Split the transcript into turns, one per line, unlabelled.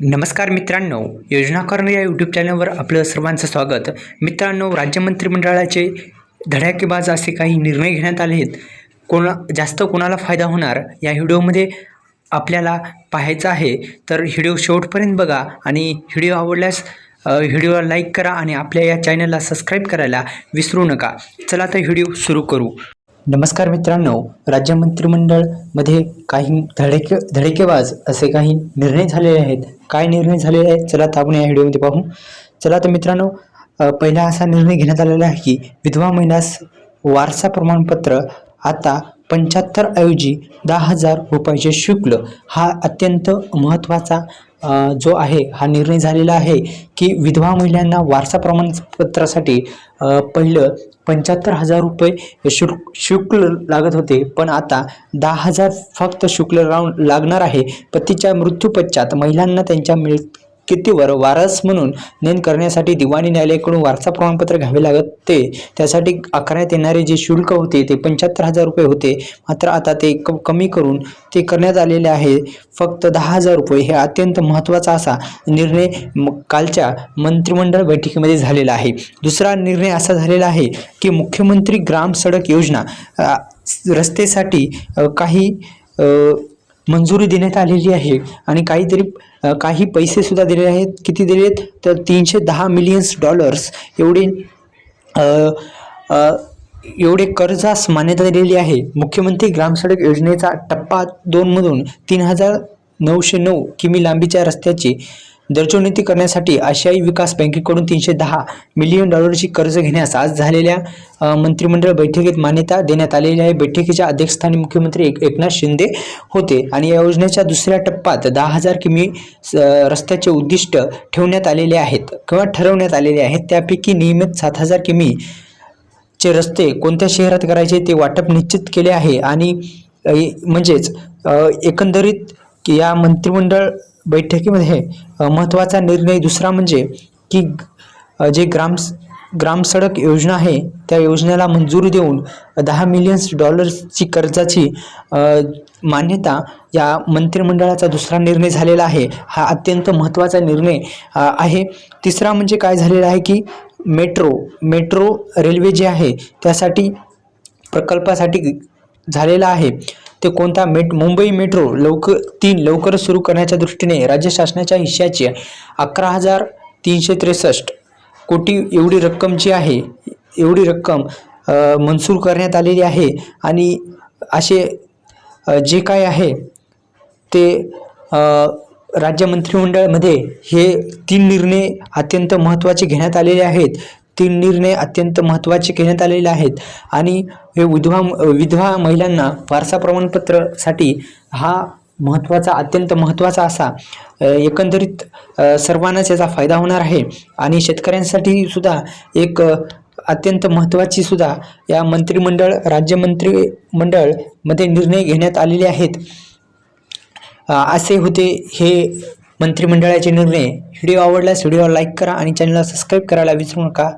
नमस्कार मित्रांनो योजनाकरण या यूट्यूब चॅनलवर आपलं सर्वांचं स्वागत. मित्रांनो राज्य मंत्रिमंडळाचे धड्याकेबाज असे काही निर्णय घेण्यात आले आहेत. कोणा जास्त कोणाला फायदा होणार या व्हिडिओमध्ये आपल्याला पाहायचं आहे. तर व्हिडिओ शेवटपर्यंत बघा आणि व्हिडिओ आवडल्यास व्हिडिओला लाईक करा आणि आपल्या या चॅनलला सबस्क्राईब करायला विसरू नका. चला तर व्हिडिओ सुरू करू. नमस्कार मित्रांनो राज्य मंत्रिमंडळमध्ये काही धडेके धडेकेबाज असे काही निर्णय झालेले आहेत. काय निर्णय झालेले आहेत? चला तर आपण या व्हिडिओमध्ये पाहू. चला तर मित्रांनो पहिला असा निर्णय घेण्यात आलेला आहे की विधवा महिलास वारसा प्रमाणपत्र आता पंच्याहत्तर ऐवजी दहा हजार रुपयाचे शुल्क हा अत्यंत महत्त्वाचा जो आहे हा निर्णय झालेला आहे की विधवा महिलांना वारसा प्रमाणपत्रासाठी पहिलं पंच्याहत्तर हजार रुपये शुल्क शुल्क लागत होते. पण आता दहा हजार फक्त शुक्ल राहून लागणार आहे. पतीच्या मृत्यूपश्चात महिलांना त्यांच्या मिळ कितीवर वारस म्हणून नोंद करण्यासाठी दिवाणी न्यायालयाकडून वारसा प्रमाणपत्र घ्यावे लागते त्यासाठी आकारण्यात येणारे जे शुल्क होते ते पंच्याहत्तर हजार रुपये होते. मात्र आता ते क कमी करून ते करण्यात आलेले आहे. फक्त दहा हजार रुपये हे अत्यंत महत्त्वाचा असा निर्णय म- कालच्या मंत्रिमंडळ बैठकीमध्ये झालेला आहे. दुसरा निर्णय असा झालेला आहे की मुख्यमंत्री ग्राम सडक योजना रस्तेसाठी काही मंजुरी देण्यात आलेली आहे. आणि काहीतरी काही पैसेसुद्धा दिलेले दिले आहेत. किती दिले आहेत? तर तीनशे दहा मिलियन्स डॉलर्स एवढे एवढे कर्जास मान्यता दिलेली आहे. मुख्यमंत्री ग्रामसडक योजनेचा टप्पा दोनमधून तीन हजार नऊशे नऊ किमी लांबीच्या रस्त्याची दर्जोन्नती करण्यासाठी आशियाई विकास बँकेकडून तीनशे दहा मिलियन डॉलरची कर्ज घेण्यास आज झालेल्या मंत्रिमंडळ बैठकीत मान्यता देण्यात आलेली आहे. बैठकीच्या अध्यक्षस्थानी मुख्यमंत्री एक एकनाथ शिंदे होते आणि या योजनेच्या दुसऱ्या टप्प्यात दहा हजार किमी स- रस्त्याचे उद्दिष्ट ठेवण्यात आलेले आहेत किंवा ठरवण्यात आलेले आहेत. त्यापैकी नियमित सात हजार किमी चे रस्ते कोणत्या शहरात करायचे ते वाटप निश्चित केले आहे. आणि म्हणजेच एकंदरीत की या मंत्रिमंडळ बैठकीमध्ये महत्त्वाचा निर्णय दुसरा म्हणजे की जे ग्राम ग्रामसडक योजना आहे त्या योजनेला मंजुरी देऊन दहा मिलियन्स डॉलर्सची कर्जाची मान्यता या मंत्रिमंडळाचा दुसरा निर्णय झालेला आहे. हा अत्यंत महत्त्वाचा निर्णय आहे. तिसरा म्हणजे काय झालेला आहे की मेट्रो मेट्रो रेल्वे जे आहे त्यासाठी प्रकल्पासाठी झालेला आहे. ते कोणता मेट मुंबई मेट्रो लवकर तीन लवकरच सुरू करण्याच्या दृष्टीने राज्य शासनाच्या हिश्श्याची अकरा हजार तीनशे त्रेसष्ट कोटी एवढी रक्कम जी आहे एवढी रक्कम मंजूर करण्यात आलेली आहे आणि असे जे काय आहे ते राज्य मंत्रिमंडळामध्ये हे तीन निर्णय अत्यंत महत्त्वाचे घेण्यात आलेले आहेत. तीन निर्णय अत्यंत महत्त्वाचे घेण्यात आलेले आहेत. आणि हे विधवा विधवा महिलांना वारसा प्रमाणपत्रासाठी हा महत्त्वाचा अत्यंत महत्त्वाचा असा एकंदरीत सर्वांनाच याचा फायदा होणार आहे. आणि शेतकऱ्यांसाठी सुद्धा एक अत्यंत महत्त्वाची सुद्धा या मंत्रिमंडळ राज्यमंत्री मंडळमध्ये निर्णय घेण्यात आलेले आहेत. असे होते हे मंत्रिमंडळाचे निर्णय. व्हिडिओ आवडल्यास व्हिडिओला लाईक करा आणि चॅनलला सबस्क्राईब करायला विसरू नका.